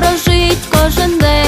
прожить кожен день.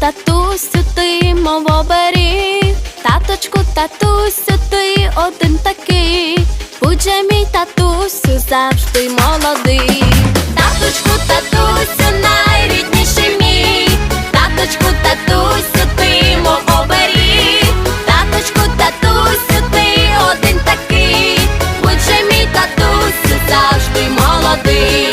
татусю, ти мов оберіг, таточку, татусю, ти один такий, будь же мій татусю завжди молодий. Таточку, татусю, найрідніший мій, таточку, татусю, ти мов оберіг, таточку, татусю, ти один такий, будь же мій татусю завжди молодий.